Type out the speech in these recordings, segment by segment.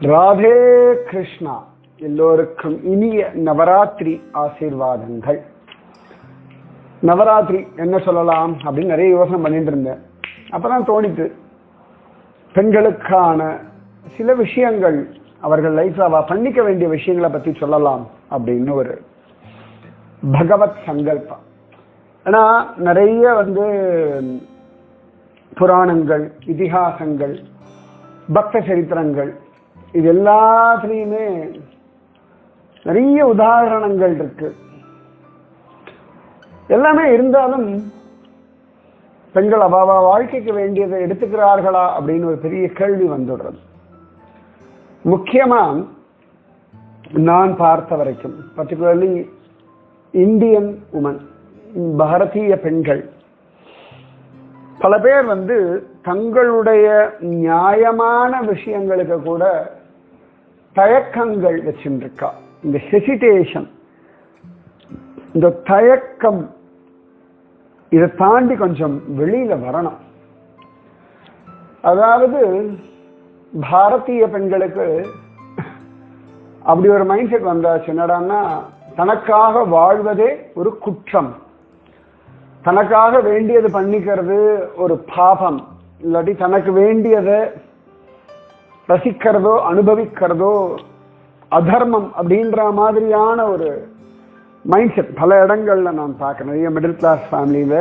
ராதே கிருஷ்ணா. எல்லோருக்கும் இனிய நவராத்திரி ஆசீர்வாதங்கள். நவராத்திரி என்ன சொல்லலாம் அப்படின்னு நிறைய யோசனை பண்ணிட்டு இருந்தேன். அப்பதான் தோணித்து பெண்களுக்கான சில விஷயங்கள் அவர்கள் லைஃப்ல அவ பண்ணிக்க வேண்டிய விஷயங்களை பத்தி சொல்லலாம் அப்படின்னு ஒரு பகவத் சங்கல்பம். ஏன்னா நிறைய வந்து புராணங்கள் இதிகாசங்கள் பக்த சரித்திரங்கள் இது எல்லாத்துலேயுமே நிறைய உதாரணங்கள் இருக்கு. எல்லாமே இருந்தாலும் பெண்கள் அவாவா வாழ்க்கைக்கு வேண்டியதை எடுத்துக்கிறார்களா அப்படின்னு ஒரு பெரிய கேள்வி வந்துடுறது. முக்கியமா நான் பார்த்த வரைக்கும் பர்டிகுலர்லி இந்தியன் உமன் பாரதிய பெண்கள் பல பேர் வந்து தங்களுடைய நியாயமான விஷயங்களுக்கு கூட தயக்கங்கள் வச்சுருக்கா இந்த ஹெசிடேஷன் இந்த தயக்கம் இதை தாண்டி கொஞ்சம் வெளியில வரணும். அதாவது பாரதிய பெண்களுக்கு அப்படி ஒரு மைண்ட் செட் வந்தாச்சு. என்னடான்னா தனக்காக வாழ்வதே ஒரு குற்றம். தனக்காக வேண்டியது பண்ணிக்கிறது ஒரு பாபம். இல்லாட்டி தனக்கு வேண்டியதை ரசிக்கிறதோ அனுபவிக்கிறதோ அதர்மம் அப்படின்ற மாதிரியான ஒரு மைண்ட் செட் பல இடங்கள்ல நான் பார்க்குறேன். நிறைய மிடில் கிளாஸ் ஃபேமிலியில்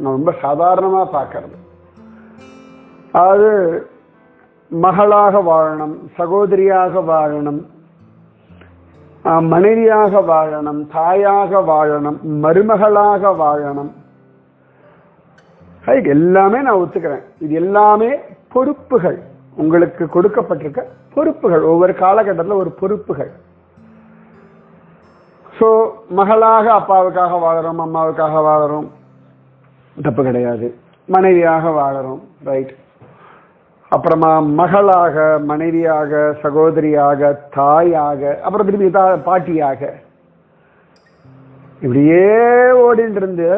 நான் ரொம்ப சாதாரணமாக பார்க்கறது. அது மகளாக வாழணும் சகோதரியாக வாழணும் மனைவியாக வாழணும் தாயாக வாழணும் மருமகளாக வாழணும். எல்லாமே நான் ஒத்துக்கிறேன். இது எல்லாமே பொறுப்புகள். உங்களுக்கு கொடுக்கப்பட்டிருக்க பொறுப்புகள். ஒவ்வொரு காலகட்டத்தில் ஒரு பொறுப்புகள். ஸோ மகளாக அப்பாவுக்காக வாழறோம் அம்மாவுக்காக வாழறோம் தப்பு கிடையாது. மனைவியாக வாழறோம் ரைட் அப்புறமா மகளாக மனைவியாக சகோதரியாக தாயாக அப்புறம் திரும்பி பாட்டியாக. இப்படியே ஓடிட்டு இருந்து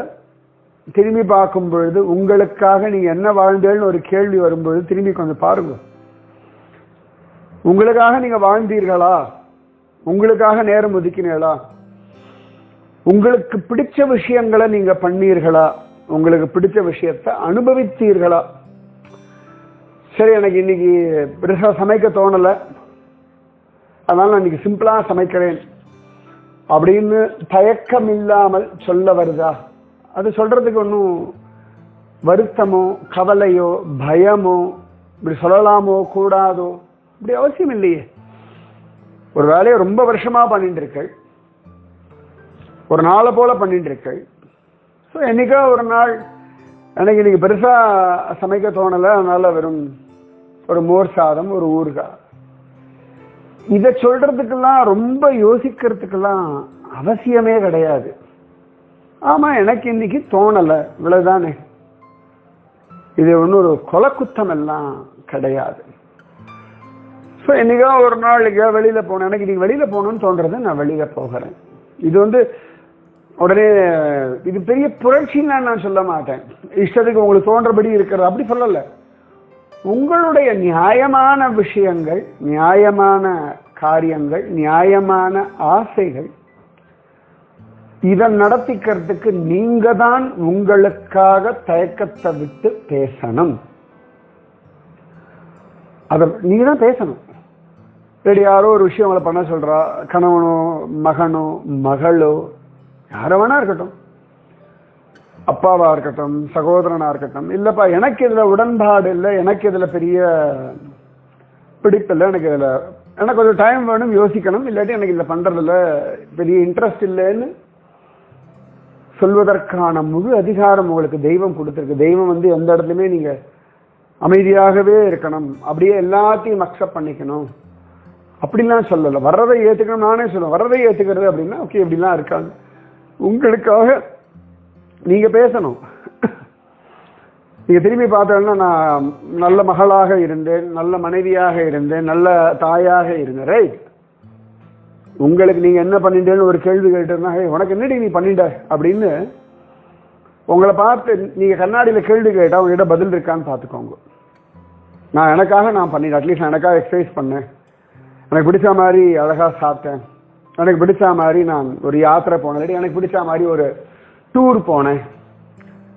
திரும்பி பார்க்கும் பொழுது உங்களுக்காக நீங்க என்ன வாழ்ந்தேன்னு ஒரு கேள்வி வரும்பொழுது திரும்பி கொஞ்சம் பாருங்க. உங்களுக்காக நீங்க வாழ்ந்தீர்களா? உங்களுக்காக நேரம் ஒதுக்கினீங்களா உங்களுக்கு பிடிச்ச விஷயங்களை நீங்க பண்ணீர்களா? உங்களுக்கு பிடிச்ச விஷயத்த அனுபவித்தீர்களா? சரி எனக்கு இன்னைக்கு பெருசா சமைக்க தோணல. அதனால நான் இன்னைக்கு சிம்பிளா சமைக்கிறேன். அப்படின்னு தயக்கம் இல்லாமல் சொல்ல வருதா? அது சொல்கிறதுக்கு ஒன்றும் வருத்தமோ கவலையோ பயமோ இப்படி சொல்லலாமோ கூடாதோ இப்படி அவசியம் இல்லையே. ஒரு வேலையை ரொம்ப வருஷமாக பண்ணிட்டு இருக்கள். ஒரு நாளை போல் பண்ணிட்டு இருக்கள். ஸோ என்னைக்கா ஒரு நாள் எனக்கு இன்னைக்கு பெருசாக சமைக்க தோணலை. அதனால் வெறும் ஒரு மோர் சாதம் ஒரு ஊர்கா இதை சொல்கிறதுக்கெல்லாம் ரொம்ப யோசிக்கிறதுக்கெல்லாம் அவசியமே கிடையாது. ஆமாம் எனக்கு இன்னைக்கு தோணலை. இவ்வளோதானே இது ஒன்றும் ஒரு கொலக்குத்தம் எல்லாம் கிடையாது. ஸோ என்னைக்கோ ஒரு நாள் எங்கேயோ போனேன் எனக்கு இன்னைக்கு வெளியில் போகணும்னு தோன்றது நான் வெளியில் போகிறேன். இது வந்து உடனே இது பெரிய புரட்சின்னு நான் சொல்ல மாட்டேன். இஷ்டத்துக்கு உங்களுக்கு தோன்றபடி இருக்கிறது. அப்படி சொல்லலை. உங்களுடைய நியாயமான விஷயங்கள் நியாயமான காரியங்கள் நியாயமான ஆசைகள் இதை நடத்திக்கிறதுக்கு நீங்க தான் உங்களுக்காக தயக்கத்தை விட்டு பேசணும். அத நீங்க தான் பேசணும். இப்படி யாரோ ஒரு விஷயம் அவளை பண்ண சொல்றா கணவனோ மகனோ மகளோ யார வேணா இருக்கட்டும். அப்பாவா இருக்கட்டும் சகோதரனா இருக்கட்டும். இல்லப்பா எனக்கு இதுல உடன்பாடு இல்லை எனக்கு இதுல பெரிய பிடிப்பு இல்லை எனக்கு இதுல எனக்கு கொஞ்சம் டைம் வேணும் யோசிக்கணும். இல்லாட்டி எனக்கு இதுல பண்றதுல பெரிய இன்ட்ரெஸ்ட் இல்லைன்னு சொல்வதற்கான முழு அதிகாரம் உங்களுக்கு தெய்வம் கொடுத்துருக்கு. தெய்வம் வந்து எந்த இடத்துலையுமே நீங்கள் அமைதியாகவே இருக்கணும். அப்படியே எல்லாத்தையும் அக்செப்ட் பண்ணிக்கணும். அப்படிலாம் சொல்லலை. வர்றதை ஏற்றுக்கணும் நானே சொல்லுவேன் வர்றதை ஏற்றுக்கிறது அப்படின்னா ஓகே இப்படிலாம் இருக்காங்க. உங்களுக்காக நீங்கள் பேசணும். நீங்கள் திரும்பி பார்த்தோன்னா நான் நல்ல மகளாக இருந்தேன் நல்ல மனைவியாக இருந்தேன் நல்ல தாயாக இருந்தேன். ரைட் உங்களுக்கு நீங்க என்ன பண்ணிட்டேன்னு ஒரு கேள்வி கேட்டிருந்தா உனக்கு என்னடி நீ பண்ணிட்ட? அப்படின்னு உங்களை பார்த்து நீங்க கண்ணாடியில கேள்வி கேட்டா உங்ககிட்ட பதில் இருக்கான்னு பார்த்துக்கோங்க. நான் எனக்காக நான் பண்ணிட்டேன். அட்லீஸ்ட் நான் எனக்காக எக்ஸசைஸ் பண்ணேன். எனக்கு பிடிச்ச மாதிரி அழகா சாப்பிட்டேன். எனக்கு பிடிச்ச மாதிரி நான் ஒரு யாத்திரை போனேன். இல்லாட்டி எனக்கு பிடிச்ச மாதிரி ஒரு டூர் போனேன்.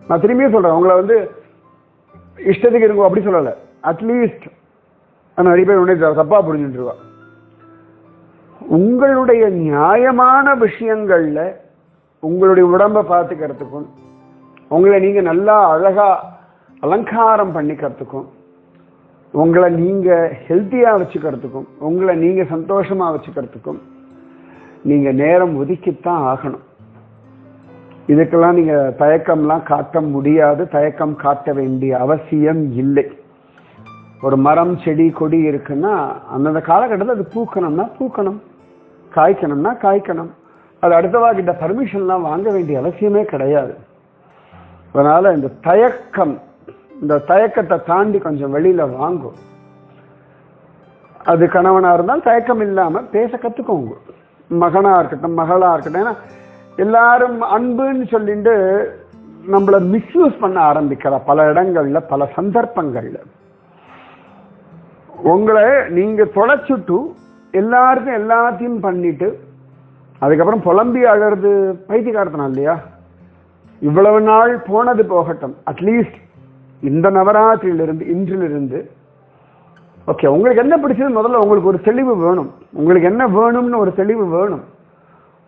நான் திரும்பியும் சொல்றேன் உங்களை வந்து இஷ்டத்துக்கு இருக்கும் அப்படி சொல்லலை. அட்லீஸ்ட் நிறைய பேர் உடனே தப்பா புரிஞ்சுட்டுருவா. உங்களுடைய நியாயமான விஷயங்களில் உங்களுடைய உடம்பை பார்த்துக்கிறதுக்கும் உங்களை நீங்கள் நல்லா அழகாக அலங்காரம் பண்ணிக்கிறதுக்கும் உங்களை நீங்கள் ஹெல்த்தியாக வச்சுக்கிறதுக்கும் உங்களை நீங்கள் சந்தோஷமாக வச்சுக்கிறதுக்கும் நீங்கள் நேரம் ஒதுக்கித்தான் ஆகணும். இதுக்கெல்லாம் நீங்கள் தயக்கம்லாம் காட்ட முடியாது தயக்கம் காட்ட வேண்டிய அவசியம் இல்லை. ஒரு மரம் செடி கொடி இருக்குன்னா அந்தந்த காலகட்டத்தில் அது பூக்கணும்னா பூக்கணும். காய்க்கணும்னா காய்க்கணும். அது அடுத்தவா கிட்ட பர்மிஷன்லாம் வாங்க வேண்டிய அவசியமே கிடையாது. அதனால் இந்த தயக்கம் இந்த தயக்கத்தை தாண்டி கொஞ்சம் வெளியில் வாங்கும் அது கணவனாக இருந்தால் தயக்கம் இல்லாமல் பேச கற்றுக்கோங்க மகனாக இருக்கட்டும் மகளாக இருக்கட்டும். ஏன்னா எல்லாரும் அன்புன்னு சொல்லிட்டு நம்மளை மிஸ்யூஸ் பண்ண ஆரம்பிக்கிற பல இடங்களில் பல சந்தர்ப்பங்களில். உங்களை நீங்கள் தொலைச்சுட்டு எல்லாருக்கும் எல்லாத்தையும் பண்ணிட்டு அதுக்கப்புறம் புலம்பி அழறது பைத்தியக்காரத்தனம் இல்லையா இவ்வளவு நாள் போனது போகட்டும். அட்லீஸ்ட் இந்த நவராத்திரியிலிருந்து இன்றிலிருந்து ஓகே உங்களுக்கு என்ன பிடிச்சது? முதல்ல உங்களுக்கு ஒரு தெளிவு வேணும். உங்களுக்கு என்ன வேணும்னு ஒரு தெளிவு வேணும்.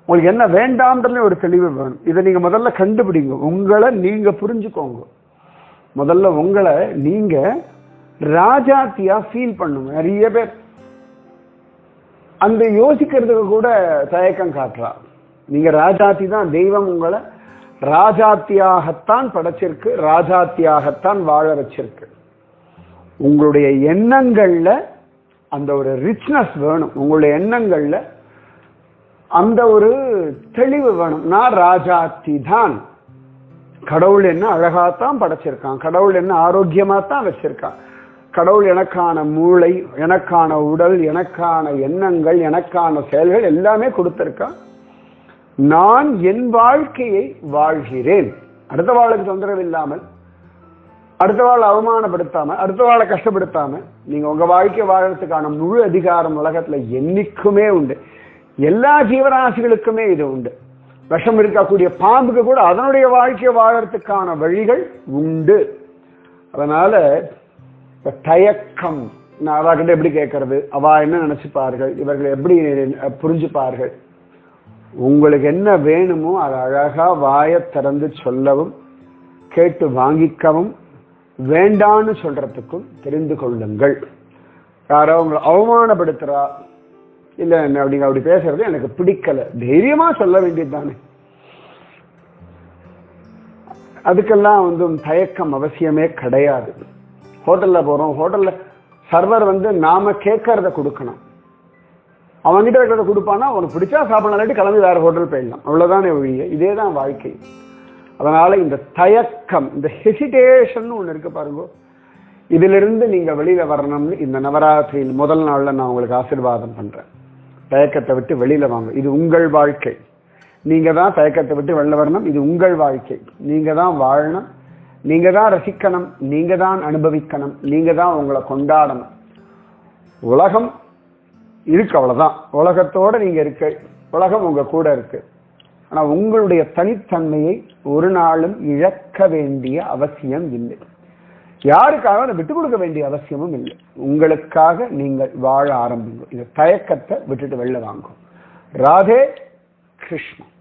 உங்களுக்கு என்ன வேண்டாம்ன்றதுல ஒரு தெளிவு வேணும். இதை நீங்கள் முதல்ல கண்டுபிடிங்க. உங்களை நீங்கள் புரிஞ்சுக்கோங்க. முதல்ல உங்களை நீங்கள் ராஜாத்தியாக ஃபீல் பண்ணுங்க. நிறைய பேர் அந்த யோசிக்கிறதுக்கு கூட தயக்கம் காட்டுறா. நீங்க ராஜாத்தி தான் தெய்வம் உங்களை ராஜாத்தியாகத்தான் படைச்சிருக்கு ராஜாத்தியாகத்தான் வாழ வச்சிருக்கு. உங்களுடைய எண்ணங்கள்ல அந்த ஒரு ரிச்னஸ் வேணும். உங்களுடைய எண்ணங்கள்ல அந்த ஒரு தெளிவு வேணும். நான் ராஜாத்தி தான். கடவுள் என்ன அழகாத்தான் படைச்சிருக்கான். கடவுள் என்ன ஆரோக்கியமா தான் வச்சிருக்கான். கடவுள் எனக்கான மூளை எனக்கான உடல் எனக்கான எண்ணங்கள் எனக்கான செயல்கள் எல்லாமே கொடுத்திருக்கான் நான் என் வாழ்க்கையை வாழ்கிறேன். அடுத்த வாளுக்கு தொந்தரவு இல்லாமல் அடுத்த வாழை அவமானப்படுத்தாம அடுத்த வாழை கஷ்டப்படுத்தாம நீங்க உங்க வாழ்க்கை வாழறதுக்கான முழு அதிகாரம் உலகத்துல என்னைக்குமே உண்டு. எல்லா ஜீவராசிகளுக்குமே இது உண்டு. விஷம் இருக்கக்கூடிய பாம்புக்கு கூட அதனுடைய வாழ்க்கையை வாழறதுக்கான வழிகள் உண்டு. அதனால இப்ப தயக்கம் நான் அவகிட்ட எப்படி கேட்கறது? அவா என்ன நினைச்சுப்பார்கள்? இவர்கள் எப்படி புரிஞ்சுப்பார்கள்? உங்களுக்கு என்ன வேணுமோ அதை அழகா வாய திறந்து சொல்லவும் கேட்டு வாங்கிக்கவும் வேண்டான்னு சொல்றதுக்கும் தெரிந்து கொள்ளுங்கள். யாரோ உங்களை அவமானப்படுத்துறா இல்ல என்ன அப்படிங்க அப்படி பேசுறது எனக்கு பிடிக்கல. தைரியமா சொல்ல வேண்டியது தானே அதுக்கெல்லாம் வந்து தயக்கம் அவசியமே கிடையாது. ஹோட்டலில் போகிறோம் ஹோட்டலில் சர்வர் வந்து நாம் கேட்கறத கொடுக்கணும். அவன்கிட்ட இருக்கிறத கொடுப்பானா அவனுக்கு பிடிச்சா சாப்பிடலாம் கிளம்பி வேறு ஹோட்டல் போயிடலாம். அவ்வளோதானே ஒழிய இதே தான் வாழ்க்கை. அதனால் இந்த தயக்கம் இந்த ஹெசிடேஷன் ஒன்று இருக்குது பாருங்க. இதிலிருந்து நீங்கள் வெளியில் வரணும்னு இந்த நவராத்திரியில் முதல் நாளில் நான் உங்களுக்கு ஆசீர்வாதம் பண்ணுறேன் தயக்கத்தை விட்டு வெளியில் வாங்க. இது உங்கள் வாழ்க்கை. நீங்கள் தான் தயக்கத்தை விட்டு வெளில வரணும். இது உங்கள் வாழ்க்கை. நீங்கள் தான் வாழணும். நீங்க தான் ரசிக்கணும் நீங்க தான் அனுபவிக்கணும் நீங்க தான் உங்களை கொண்டாடணும். உலகம் இருக்கு அவ்வளவுதான். உலகத்தோட நீங்க இருக்க. உலகம் உங்க கூட இருக்கு. ஆனா உங்களுடைய தனித்தன்மையை ஒரு நாளும் இழக்க வேண்டிய அவசியம் இல்லை. யாருக்காக அதை விட்டு கொடுக்க வேண்டிய அவசியமும் இல்லை. உங்களுக்காக நீங்கள் வாழ ஆரம்பிங்க. இந்த தயக்கத்தை விட்டுட்டு வெளில வாங்கும் ராதே கிருஷ்ணன்